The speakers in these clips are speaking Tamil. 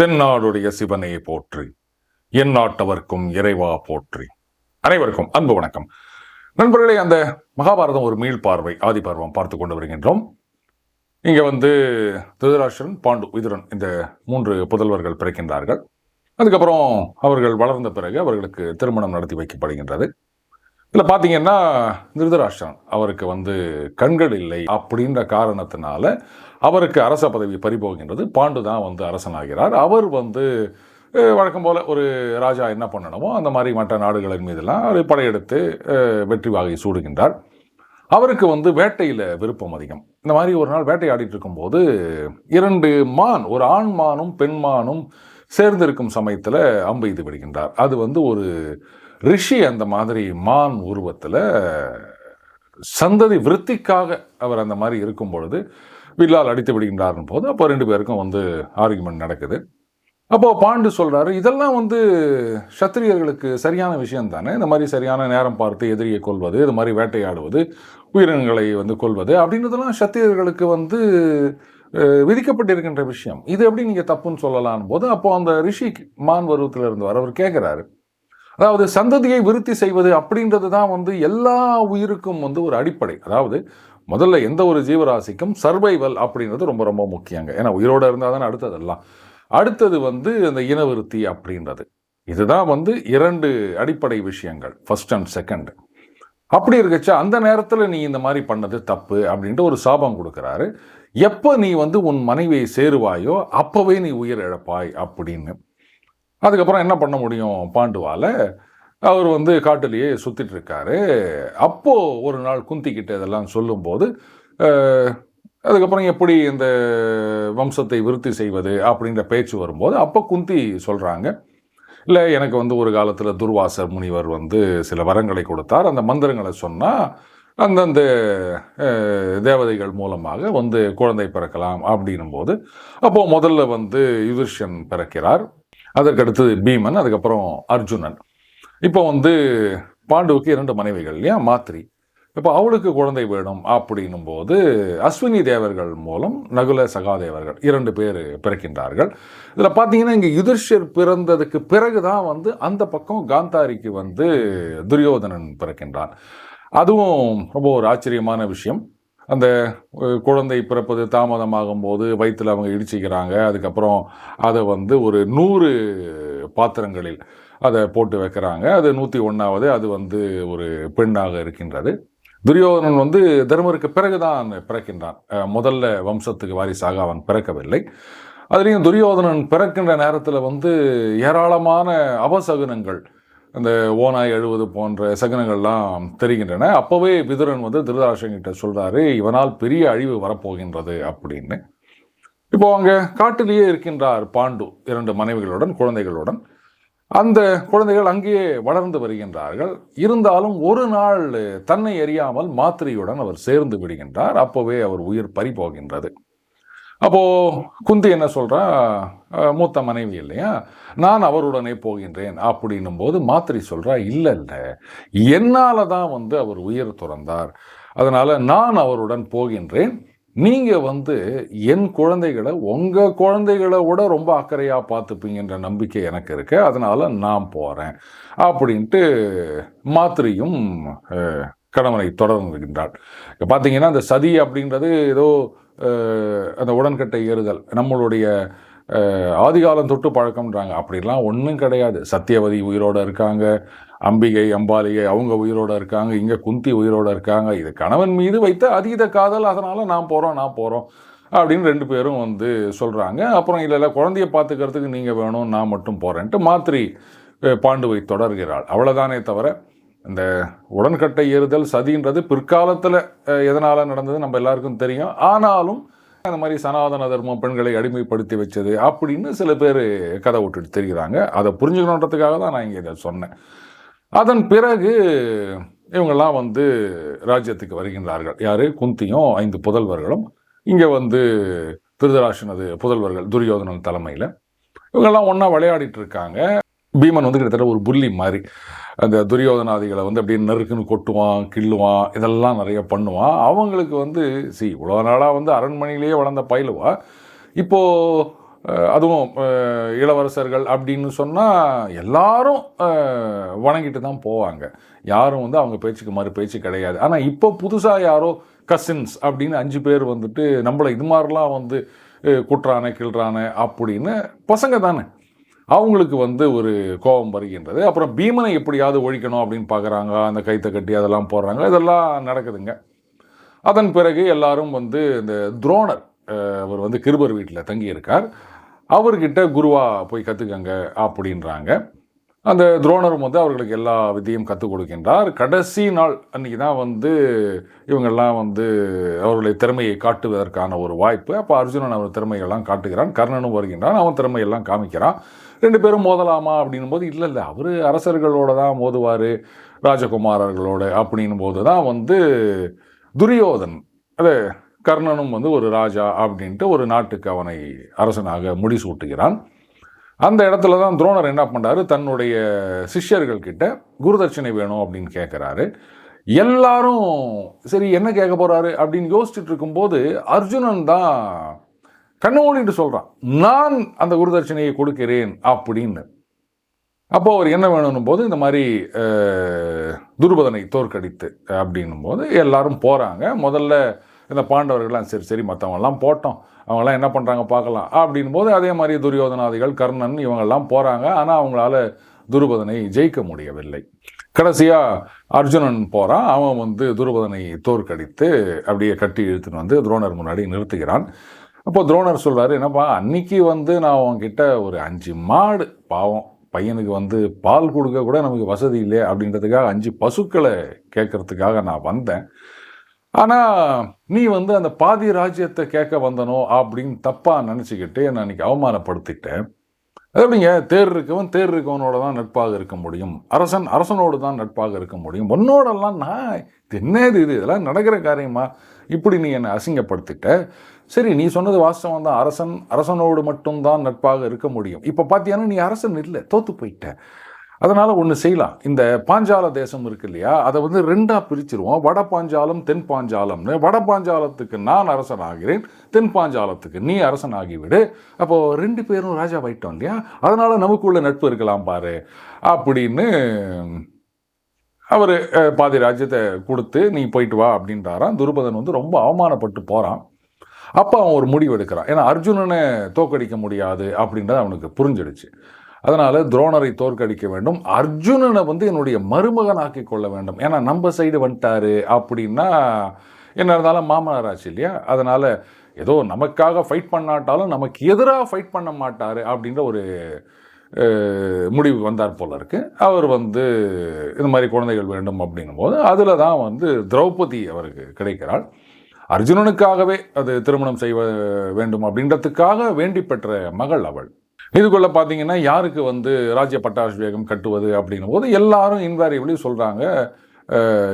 தென்னாடுடைய சிவனே போற்றி என் நாட்டவர்க்கும் இறைவா போற்றி. அனைவருக்கும் அன்பு வணக்கம். நண்பர்களே அந்த மகாபாரதம் ஒரு மீள்பார்வை ஆதி பருவம் பார்த்து கொண்டு வருகின்றோம். இங்கே வந்து திருதராஷ்டிரன் பாண்டு விதுரன் இந்த மூன்று புதல்வர்கள் பிறக்கின்றார்கள். அதுக்கப்புறம் அவர்கள் வளர்ந்த பிறகு அவர்களுக்கு திருமணம் நடத்தி வைக்கப்படுகின்றது. இதில் பார்த்தீங்கன்னா திருதராஷ்டிரன் அவருக்கு வந்து கண்கள் இல்லை அப்படின்ற காரணத்தினால அவருக்கு அரச பதவி பறிபோகின்றது. பாண்டு தான் வந்து அரசனாகிறார். அவர் வந்து வழக்கம் போல் ஒரு ராஜா என்ன பண்ணணுமோ அந்த மாதிரி மற்ற நாடுகளின் மீதெல்லாம் அவர் படையெடுத்து வெற்றி வாகை சூடுகின்றார். அவருக்கு வந்து வேட்டையில் விருப்பம் அதிகம். இந்த மாதிரி ஒரு நாள் வேட்டையாடிட்டு இருக்கும்போது இரண்டு மான் ஒரு ஆண் மானும் பெண் மானும் சேர்ந்திருக்கும் சமயத்தில் அம்பு எய்து விடுகின்றார் அது வந்து ஒரு ரிஷி அந்த மாதிரி மான் உருவத்தில் சந்ததி விருத்திக்காக அவர் அந்த மாதிரி இருக்கும் பொழுது வில்லால் அடித்து விடுகின்றார்னு போது அப்போ ரெண்டு பேருக்கும் வந்து ஆர்குமெண்ட் நடக்குது. அப்போது பாண்டு சொல்கிறாரு இதெல்லாம் வந்து சத்திரியர்களுக்கு சரியான விஷயம் தானே? இந்த மாதிரி சரியான நேரம் பார்த்து எதிரியை கொள்வது இது மாதிரி வேட்டையாடுவது உயிரினங்களை வந்து கொள்வது அப்படின்றதெல்லாம் சத்திரியர்களுக்கு வந்து விதிக்கப்பட்டிருக்கின்ற விஷயம். இது எப்படி நீங்கள் தப்புன்னு சொல்லலாம் போது அப்போ அந்த ரிஷி மான் பருவத்தில் இருந்தவர் அவர் கேட்குறாரு அதாவது சந்ததியை விருத்தி செய்வது அப்படின்றது தான் வந்து எல்லா உயிருக்கும் வந்து ஒரு அடிப்படை. அதாவது முதல்ல எந்த ஒரு ஜீவராசிக்கும் சர்வைவல் அப்படின்றது ரொம்ப ரொம்ப முக்கியங்க. ஏன்னா உயிரோட இருந்தால் தானே அடுத்ததெல்லாம். அடுத்தது வந்து அந்த இனவிருத்தி அப்படின்றது. இதுதான் வந்து இரண்டு அடிப்படை விஷயங்கள் ஃபர்ஸ்ட் அண்ட் செகண்ட் அப்படி இருக்கச்சா அந்த நேரத்தில் நீ இந்த மாதிரி பண்ணது தப்பு அப்படின்ட்டு ஒரு சாபம் கொடுக்குறாரு. எப்போ நீ வந்து உன் மனைவியை சேருவாயோ அப்போவே நீ உயிர் இழப்பாய் அப்படின்னு. அதுக்கப்புறம் என்ன பண்ண முடியும் பாண்டுவால்? அவர் வந்து காட்டிலேயே சுற்றிட்டுருக்காரு அப்போது ஒரு நாள் குந்தி இதெல்லாம் சொல்லும்போது அதுக்கப்புறம் எப்படி இந்த வம்சத்தை விருத்தி செய்வது? அப்படின்ற பேச்சு வரும்போது அப்போ குந்தி சொல்கிறாங்க இல்லை எனக்கு வந்து ஒரு காலத்தில் துர்வாசர் முனிவர் வந்து சில வரங்களை கொடுத்தார். அந்த மந்திரங்களை சொன்னால் அந்தந்த தேவதைகள் மூலமாக வந்து குழந்தை பிறக்கலாம். அப்படின்னும் போது முதல்ல வந்து யுதிர்ஷன் பிறக்கிறார். அதற்கடுத்து பீமன் அதுக்கப்புறம் அர்ஜுனன். இப்போ வந்து பாண்டுவுக்கு இரண்டு மனைவிகள் இல்லையா? மாத்ரி. இப்போ அவளுக்கு குழந்தை வேணும் அப்படின்னும் போது அஸ்வினி தேவர்கள் மூலம் நகுல சகாதேவர்கள் இரண்டு பேர் பிறக்கின்றார்கள். இதில் பார்த்தீங்கன்னா இங்கே யுதிர்ஷர் பிறந்ததுக்கு பிறகு தான் வந்து அந்த பக்கம் காந்தாரிக்கு வந்து துரியோதனன் பிறக்கின்றான். அதுவும் ரொம்ப ஒரு ஆச்சரியமான விஷயம். அந்த குழந்தை பிறப்பது தாமதமாகும் போது வயிற்றில் அவங்க இடிச்சிக்கிறாங்க. அதுக்கப்புறம் அதை வந்து ஒரு நூறு பாத்திரங்களில் அதை போட்டு வைக்கிறாங்க. அது நூற்றி ஒன்றாவது அது வந்து ஒரு பெண்ணாக இருக்கின்றது. துரியோதனன் வந்து தர்மருக்கு பிறகுதான் பிறக்கின்றான். முதல்ல வம்சத்துக்கு வாரிசாக அவன் பிறக்கவில்லை. அதுலேயும் துரியோதனன் பிறக்கின்ற நேரத்தில் வந்து ஏராளமான அவசகுனங்கள் அந்த ஓனாய் எழுவது போன்ற சகுனங்கள்லாம் தெரிகின்றன. அப்போவே விதுரன் வந்து திருதராஷன் சொல்கிறாரு இவனால் பெரிய அழிவு வரப்போகின்றது அப்படின்னு. இப்போ அங்கே காட்டிலேயே இருக்கின்றார் பாண்டு இரண்டு மனைவிகளுடன் குழந்தைகளுடன். அந்த குழந்தைகள் அங்கேயே வளர்ந்து வருகின்றார்கள். இருந்தாலும் ஒரு நாள் தன்னை அறியாமல் மாத்திரையுடன் அவர் சேர்ந்து விடுகின்றார். அப்போவே அவர் உயிர் பறிபோகின்றது. அப்போது குந்தி என்ன சொல்கிறா மூத்த மனைவி இல்லையா? நான் அவருடனே போகின்றேன் அப்படின்னும் போது மாத்திரை சொல்றா இல்லை இல்லை என்னால் தான் வந்து அவர் உயிர் துறந்தார். அதனால் நான் அவருடன் போகின்றேன். நீங்கள் வந்து என் குழந்தைகளை உங்கள் குழந்தைகளை விட ரொம்ப அக்கறையாக பார்த்துப்பீங்கன்ற நம்பிக்கை எனக்கு இருக்கு. அதனால் நான் போகிறேன் அப்படின்ட்டு மாத்திரையும் கணவனை தொடர்ந்துகின்றாள். இப்போ பார்த்தீங்கன்னா அந்த சதி அப்படின்றது ஏதோ அந்த உடன்கட்டை ஏறுதல் நம்மளுடைய ஆதிகாலம் தொட்டு பழக்கம்ன்றாங்க. அப்படிலாம் ஒன்றும் கிடையாது. சத்தியவதி உயிரோட இருக்காங்க அம்பிகை அம்பாலிகை அவங்க உயிரோட இருக்காங்க இங்கே குந்தி உயிரோட இருக்காங்க. இது கணவன் மீது வைத்த அதீத காதல் அதனால் நான் போகிறோம் நான் போகிறோம் அப்படின்னு ரெண்டு பேரும் வந்து சொல்கிறாங்க அப்புறம் இல்லை இல்லை குழந்தைய பார்த்துக்கிறதுக்கு நீங்கள் வேணும் நான் மட்டும் போகிறேன்ட்டு மாத்திரி பாண்டுவை தொடர்கிறாள். அவ்வளோதானே தவிர இந்த உடன்கட்டை ஏறுதல் சதின்றது பிற்காலத்தில் எதனால் நடந்தது நம்ம எல்லாருக்கும் தெரியும். ஆனாலும் அந்த மாதிரி சனாதன தர்மம் பெண்களை அடிமைப்படுத்தி வச்சது அப்படின்னு சில பேர் கதை விட்டுட்டு தெரிகிறாங்க அதை புரிஞ்சுக்கணுன்றதுக்காக தான் நான் இங்கே இதை சொன்னேன். அதன் பிறகு இவங்கெல்லாம் வந்து ராஜ்யத்துக்கு வருகின்றார்கள். யார்? குந்தியும் ஐந்து புதல்வர்களும். இங்கே வந்து திருதராஷனது புதல்வர்கள் துரியோதனன் தலைமையில். இவங்கெல்லாம் ஒன்றா விளையாடிட்டு இருக்காங்க. பீமன் வந்து கிட்டத்தட்ட ஒரு புள்ளி மாதிரி. அந்த துரியோதனாதிகளை வந்து அப்படியே நெருக்குன்னு கொட்டுவான் கிள்ளுவான் இதெல்லாம் நிறைய பண்ணுவான். அவங்களுக்கு வந்து சி இவ்வளோ நாளாக வந்து அரண்மனையிலேயே வளர்ந்த பயிலுவா இப்போது அதுவும் இளவரசர்கள் அப்படின்னு சொன்னால் எல்லாரும் வணங்கிட்டு தான் போவாங்க. யாரும் வந்து அவங்க பேச்சுக்கு மறு பேச்சு கிடையாது. ஆனால் இப்போ புதுசாக யாரோ கசின்ஸ் அப்படின்னு அஞ்சு பேர் வந்துட்டு நம்மளை இது மாதிரிலாம் வந்து குட்டுறானே கிள்றானே அப்படின்னு பசங்க தானே. அவங்களுக்கு வந்து ஒரு கோபம் வருகின்றது. அப்புறம் பீமனை எப்படியாவது ஒழிக்கணும் அப்படின்னு பார்க்குறாங்க அந்த கைத்தை கட்டி அதெல்லாம் போடுறாங்க. இதெல்லாம் நடக்குதுங்க. அதன் பிறகு எல்லாரும் வந்து இந்த துரோணர் அவர் வந்து கிருபர் வீட்டில் தங்கியிருக்கார். அவர்கிட்ட குருவா போய் கற்றுக்கங்க அப்படின்றாங்க. அந்த துரோணரும் வந்து அவர்களுக்கு எல்லா வித்தையும் கற்றுக் கொடுக்கின்றார். கடைசி நாள் அன்றைக்கி தான் வந்து இவங்கெல்லாம் வந்து அவர்களுடைய திறமையை காட்டுவதற்கான ஒரு வாய்ப்பு. அப்போ அர்ஜுனன் அவர் திறமையெல்லாம் காட்டுகிறான். கர்ணனும் வருகின்றான். அவன் திறமையெல்லாம் காமிக்கிறான். ரெண்டு பேரும் மோதலாமா அப்படின்னும் போது இல்லை இல்லை அவர் அரசர்களோட தான் மோதுவார் ராஜகுமாரர்களோட அப்படின்னும் போது தான் வந்து துரியோதன் அது கர்ணனும் வந்து ஒரு ராஜா அப்படின்ட்டு ஒரு நாட்டுக்கு அவனை அரசனாக முடிசூட்டுகிறான். அந்த இடத்துல தான் துரோணர் என்ன பண்ணுறாரு தன்னுடைய சிஷ்யர்கள் கிட்ட குருதட்சணை வேணும் அப்படின்னு கேட்குறாரு எல்லாரும் சரி என்ன கேட்க போகிறாரு அப்படின்னு யோசிச்சுட்டு இருக்கும்போது அர்ஜுனன் தான் கண்ணு மூடிட்டு நான் அந்த குருதட்சணையை கொடுக்கிறேன் அப்படின்னு. அப்போ அவர் என்ன வேணும்னும் போது இந்த மாதிரி துருபதனை தோற்கடித்து அப்படின்னும் போது எல்லாரும் போகிறாங்க முதல்ல இந்த பாண்டவர்கள்லாம் சரி சரி மற்றவங்கெல்லாம் போட்டோம். அவங்களாம் என்ன பண்ணுறாங்க பார்க்கலாம். அப்படின் போது அதே மாதிரி துரியோதனாதிகள் கர்ணன் இவங்கெல்லாம் போகிறாங்க ஆனால் அவங்களால துருபதனை ஜெயிக்க முடியவில்லை. கடைசியாக அர்ஜுனன் போகிறான் அவன் வந்து துருபதனை தோற்கடித்து அப்படியே கட்டி இழுத்துன்னு வந்து துரோணர் முன்னாடி நிறுத்துகிறான். அப்போ துரோணர் சொல்றாரு என்னப்பா அன்னைக்கு வந்து நான் உன்கிட்ட ஒரு அஞ்சு மாடு பாவம் பையனுக்கு வந்து பால் கொடுக்க கூட நமக்கு வசதி இல்லை அப்படின்றதுக்காக அஞ்சு பசுக்களை கேட்கறதுக்காக நான் வந்தேன். ஆனால் நீ வந்து அந்த பாதி ராஜ்யத்தை கேட்க வந்தனோ அப்படின்னு தப்பாக நினச்சிக்கிட்டு என்னை அன்னைக்கு அவமானப்படுத்திட்டேன் அது எப்படிங்க தேர் இருக்கவன் தேர் இருக்கவனோட தான் நட்பாக இருக்க முடியும். அரசன் அரசனோடு தான் நட்பாக இருக்க முடியும். உன்னோடலாம் நான் என்னது இது? இது இதெல்லாம் நடக்கிற காரியமா? இப்படி நீ என்னை அசிங்கப்படுத்திட்ட. சரி நீ சொன்னது வாஸ்தவம் தான். அரசன் அரசனோடு மட்டும்தான் நட்பாக இருக்க முடியும். இப்போ பார்த்தியானா நீ அரசன் இல்லை தோத்து போயிட்ட. அதனால் ஒன்று செய்யலாம். இந்த பாஞ்சால தேசம் இருக்கு இல்லையா? அதை வந்து ரெண்டாக பிரிச்சிருவோம். வட பாஞ்சாலம் தென் பாஞ்சாலம்னு. வட பாஞ்சாலத்துக்கு நான் அரசன் ஆகிறேன் தென் பாஞ்சாலத்துக்கு நீ அரசன் ஆகிவிடு அப்போது ரெண்டு பேரும் ராஜா ஆயிட்டோம் இல்லையா? அதனால் நமக்குள்ள நட்பு இருக்கலாம் பாரு. அப்படின்னு அவர் பாதி ராஜ்யத்தை கொடுத்து நீ போயிட்டு வா அப்படின்றாராம். துருபதன் வந்து ரொம்ப அவமானப்பட்டு போகிறான் அப்போ அவன் ஒரு முடிவு எடுக்கிறான். ஏன்னா அர்ஜுனனை தோக்கடிக்க முடியாது அப்படின்றது அவனுக்கு புரிஞ்சிடுச்சு. அதனால் துரோணரை தோற்கடிக்க வேண்டும். அர்ஜுனனை வந்து என்னுடைய மருமகனாக்கி கொள்ள வேண்டும். ஏன்னா நம்ம சைடு வந்துட்டாரு அப்படின்னா என்ன இருந்தாலும் மாமனார் ஆச்சு இல்லையா? அதனால் ஏதோ நமக்காக ஃபைட் பண்ணாட்டாலும் நமக்கு எதிராக ஃபைட் பண்ண மாட்டார் அப்படின்ற ஒரு முடிவு வந்தார் போல இருக்கு. அவர் வந்து இந்த மாதிரி குழந்தைகள் வேண்டும் அப்படிங்கும்போது அதில் தான் வந்து திரௌபதி அவருக்கு கிடைக்கிறாள். அர்ஜுனனுக்காகவே அது திருமணம் செய்ய வேண்டும் அப்படின்றதுக்காக வேண்டி பெற்ற மகள் அவள். இதுக்குள்ளே பார்த்தீங்கன்னா யாருக்கு வந்து ராஜ்ய பட்டாபிஷேகம் கட்டுவது அப்படின்னும் போது எல்லாரும் இன்வேரியபிளி சொல்கிறாங்க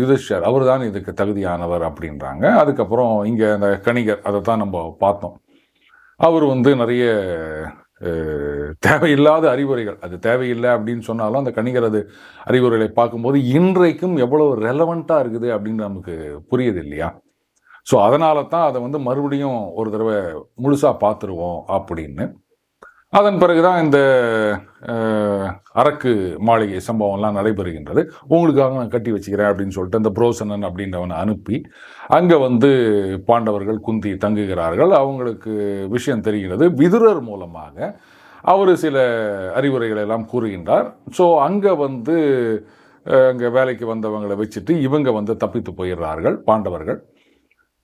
யுதிஷ்டர். அவர் தான் இதுக்கு தகுதியானவர் அப்படின்றாங்க. அதுக்கப்புறம் இங்கே அந்த கணிகர் அதை தான் நம்ம பார்த்தோம். அவர் வந்து நிறைய தேவையில்லாத அறிவுரைகள். அது தேவையில்லை அப்படின்னு சொன்னாலும் அந்த கணிகர் அது அறிவுரைகளை பார்க்கும்போது இன்றைக்கும் எவ்வளோ ரெலவெண்ட்டாக இருக்குது அப்படின்னு நமக்கு புரியுது இல்லையா? ஸோ அதனால தான் அதை வந்து மறுபடியும் ஒரு தடவை முழுசாக பார்த்துருவோம் அப்படின்னு. அதன் பிறகு தான் இந்த அரக்கு மாளிகை சம்பவம்லாம் நடைபெறுகின்றது. உங்களுக்காக நான் கட்டி வச்சுக்கிறேன் அப்படின்னு சொல்லிட்டு இந்த புரோசனன் அப்படின்றவனை அனுப்பி அங்கே வந்து பாண்டவர்கள் குந்தி தங்குகிறார்கள். அவங்களுக்கு விஷயம் தெரிகிறது. விதுரர் மூலமாக அவர் சில அறிவுரைகளை எல்லாம் கூறுகின்றார். ஸோ அங்கே வந்து அங்கே வேலைக்கு வந்தவங்களை வச்சுட்டு இவங்க வந்து தப்பித்து போயிடுறார்கள் பாண்டவர்கள்.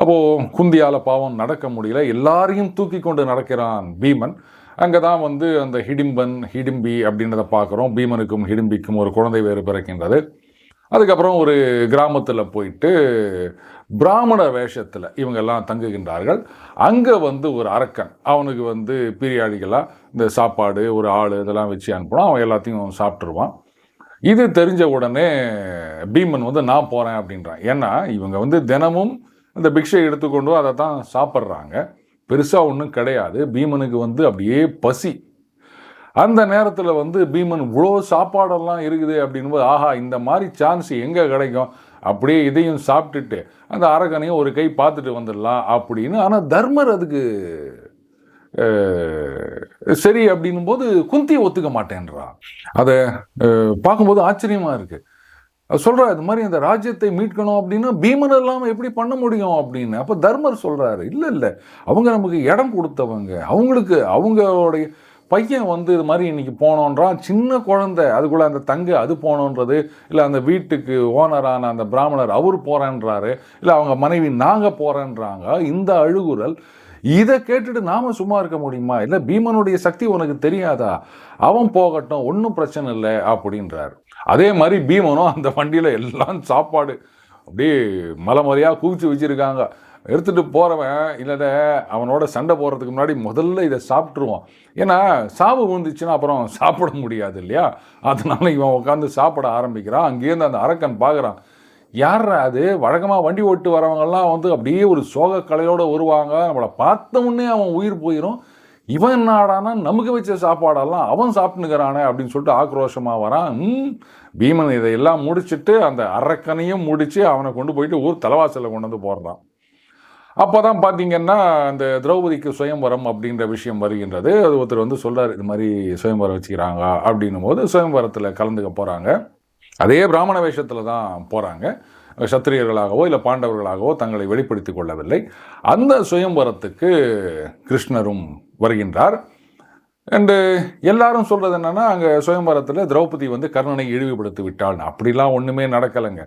அப்போது குந்தியால் பாவம் நடக்க முடியல. எல்லாரையும் தூக்கி கொண்டு நடக்கிறான் பீமன். அங்கே தான் வந்து அந்த ஹிடிம்பன் ஹிடிம்பி அப்படின்றத பார்க்குறோம். பீமனுக்கும் ஹிடிம்பிக்கும் ஒரு குழந்தை வேறு பிறக்கின்றது. அதுக்கப்புறம் ஒரு கிராமத்தில் போயிட்டு பிராமண வேஷத்தில் இவங்கெல்லாம் தங்குகின்றார்கள். அங்கே வந்து ஒரு அரக்கன் அவனுக்கு வந்து பீரியாடிகளாக இந்த சாப்பாடு ஒரு ஆள் இதெல்லாம் வச்சு அனுப்பினோம் அவன் எல்லாத்தையும் சாப்பிட்ருவான் இது தெரிஞ்ச உடனே பீமன் வந்து நான் போகிறேன் அப்படின்றான். ஏன்னா இவங்க வந்து தினமும் இந்த பிக்ஷை எடுத்துக்கொண்டு அதை தான் சாப்பிட்றாங்க. பெருசாக ஒன்றும் கிடையாது. பீமனுக்கு வந்து அப்படியே பசி. அந்த நேரத்தில் வந்து பீமன் இவ்வளோ சாப்பாடெல்லாம் இருக்குது அப்படின்போது ஆஹா இந்த மாதிரி சான்ஸ் எங்கே கிடைக்கும்? அப்படியே இதையும் சாப்பிட்டுட்டு அந்த அரகனையும் ஒரு கை பார்த்துட்டு வந்துடலாம் அப்படின்னு. ஆனால் தர்மர் அதுக்கு சரி அப்படின்னும் போது குந்தியை ஒத்துக்க மாட்டேன்றான். அதை பார்க்கும்போது ஆச்சரியமாக இருக்குது சொல்கிறார் இது மாதிரி அந்த ராஜ்யத்தை மீட்கணும் அப்படின்னா பீமன் இல்லாமல் எப்படி பண்ண முடியும்? அப்படின்னு. அப்போ தர்மர் சொல்கிறாரு இல்லை இல்லை. அவங்க நமக்கு இடம் கொடுத்தவங்க. அவங்களுக்கு அவங்களுடைய பையன் வந்து இது மாதிரி இன்றைக்கி போனோன்றான். சின்ன குழந்தை அதுக்குள்ள அந்த தங்கு அது போனோன்றது இல்லை அந்த வீட்டுக்கு ஓனரான அந்த பிராமணர் அவர் போகிறேன்றாரு இல்லை அவங்க மனைவி நாங்கள் போகிறேன்றாங்க இந்த அழுகுரல் இதை கேட்டுட்டு நாம் சும்மா இருக்க முடியுமா? இல்லை பீமனுடைய சக்தி உனக்கு தெரியாதா? அவன் போகட்டும் ஒன்றும் பிரச்சனை இல்லை அப்படின்றார். அதே மாதிரி பீமனும் அந்த வண்டியில் எல்லாம் சாப்பாடு அப்படியே மலை மலையாக குவிச்சு வச்சுருக்காங்க. எடுத்துகிட்டு போகிறவன் இல்லைட அவனோட சண்டை போடுறதுக்கு முன்னாடி முதல்ல இதை சாப்பிட்ருவான் ஏன்னா சாவு விழுந்துச்சுன்னா அப்புறம் சாப்பிட முடியாது இல்லையா? அதனால இவன் உட்காந்து சாப்பிட ஆரம்பிக்கிறான். அங்கேருந்து அந்த அரக்கன் பார்க்குறான் யார் அது? வழக்கமாக வண்டி ஓட்டு வரவங்கெல்லாம் வந்து அப்படியே ஒரு சோக கலையோடு வருவாங்க. நம்மளை பார்த்த உடனே அவன் உயிர் போயிடும் இவன் நாடானா நமக்கு வச்ச சாப்பாடெல்லாம் அவன் சாப்பிட்டுக்கிறானே அப்படின்னு சொல்லிட்டு ஆக்ரோஷமாக வரான். பீமன் இதையெல்லாம் முடிச்சிட்டு அந்த அரக்கனையும் முடித்து அவனை கொண்டு போயிட்டு ஊர் தலைவாசலில் கொண்டு வந்து போகிறான் அப்போ தான் பார்த்தீங்கன்னா அந்த திரௌபதிக்கு சுயம்பரம் அப்படின்ற விஷயம் வருகின்றது. அது ஒருத்தர் வந்து சொல்கிறார் இது மாதிரி சுயம்பரம் வச்சுக்கிறாங்க அப்படின்னும் போது சுயம்பரத்தில் கலந்துக்க போகிறாங்க அதே பிராமண வேஷத்தில் தான் போகிறாங்க சத்திரியர்களாகவோ இல்லை பாண்டவர்களாகவோ தங்களை வெளிப்படுத்திக் கொள்ளவில்லை. அந்த சுயம்பரத்துக்கு கிருஷ்ணரும் வருகின்றார். அண்டு எல்லாரும் சொல்கிறது என்னென்னா அங்கே சுயம்பரத்தில் திரௌபதி வந்து கர்ணனை இழிவுபடுத்தி விட்டாள். அப்படிலாம் ஒன்றுமே நடக்கலைங்க.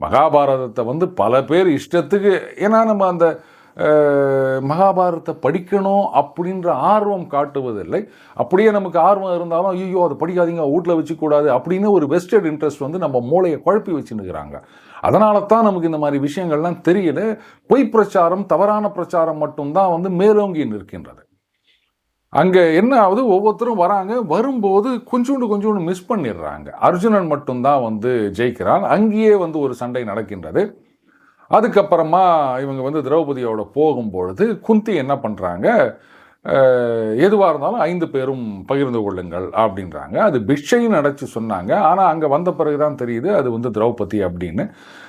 மகாபாரதத்தை வந்து பல பேர் இஷ்டத்துக்கு ஏன்னா நம்ம அந்த மகாபாரத்தை மகாபாரதத்தை படிக்கணும் அப்படின்ற ஆர்வம் காட்டுவதில்லை. அப்படியே நமக்கு ஆர்வம் இருந்தாலும் ஐயோ அதை படிக்காதீங்க வீட்டில் வச்சுக்கூடாது அப்படின்னு ஒரு வெஸ்டட் இன்ட்ரெஸ்ட் வந்து நம்ம மூளையை குழப்பி வச்சுருக்கிறாங்க அதனால தான் நமக்கு இந்த மாதிரி விஷயங்கள்லாம் தெரியல. பொய் பிரச்சாரம் தவறான பிரச்சாரம் மட்டும்தான் வந்து மேலோங்கி நிற்கின்றது. அங்கே என்ன ஆகுது ஒவ்வொருத்தரும் வராங்க வரும்போது கொஞ்சோண்டு கொஞ்சோண்டு மிஸ் பண்ணிடுறாங்க. அர்ஜுனன் மட்டும்தான் வந்து ஜெயிக்கிறான். அங்கேயே வந்து ஒரு சண்டை நடக்கின்றது. அதுக்கப்புறமா இவங்க வந்து திரௌபதியோட போகும்பொழுது குந்தி என்ன பண்ணுறாங்க எதுவாக இருந்தாலும் ஐந்து பேரும் பகிர்ந்து கொள்ளுங்கள் அப்படின்றாங்க. அது பிக்ஷைன்னு அடைச்சி சொன்னாங்க. ஆனால் அங்கே வந்த பிறகு தான் தெரியுது அது வந்து திரௌபதி அப்படின்னு.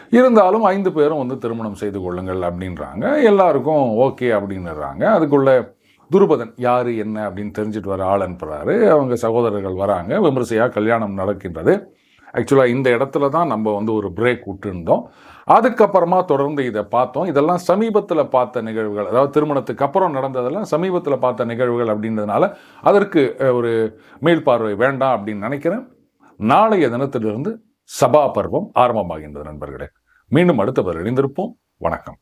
இருந்தாலும் ஐந்து பேரும் வந்து திருமணம் செய்து கொள்ளுங்கள் அப்படின்றாங்க. எல்லாருக்கும் ஓகே அப்படின்னுறாங்க. அதுக்குள்ள துருபதன் யார் என்ன? அப்படின்னு தெரிஞ்சுட்டு வர ஆள் அனுப்புகிறாரு அவங்க சகோதரர்கள் வராங்க. விமர்சையாக கல்யாணம் நடக்கின்றது. ஆக்சுவலாக இந்த இடத்துல தான் நம்ம வந்து ஒரு பிரேக் விட்டுருந்தோம். அதுக்கப்புறமா தொடர்ந்து இதை பார்த்தோம். இதெல்லாம் சமீபத்தில் பார்த்த நிகழ்வுகள் அதாவது திருமணத்துக்கு அப்புறம் நடந்ததெல்லாம் சமீபத்தில் பார்த்த நிகழ்வுகள் அப்படின்றதுனால அதற்கு ஒரு மீள்பார்வை வேண்டாம் அப்படின்னு நினைக்கிறேன். நாளைய தினத்திலிருந்து சபா பருவம் ஆரம்பமாகின்றது நண்பர்களே. மீண்டும் அடுத்த பதில் இணைந்திருப்போம். வணக்கம்.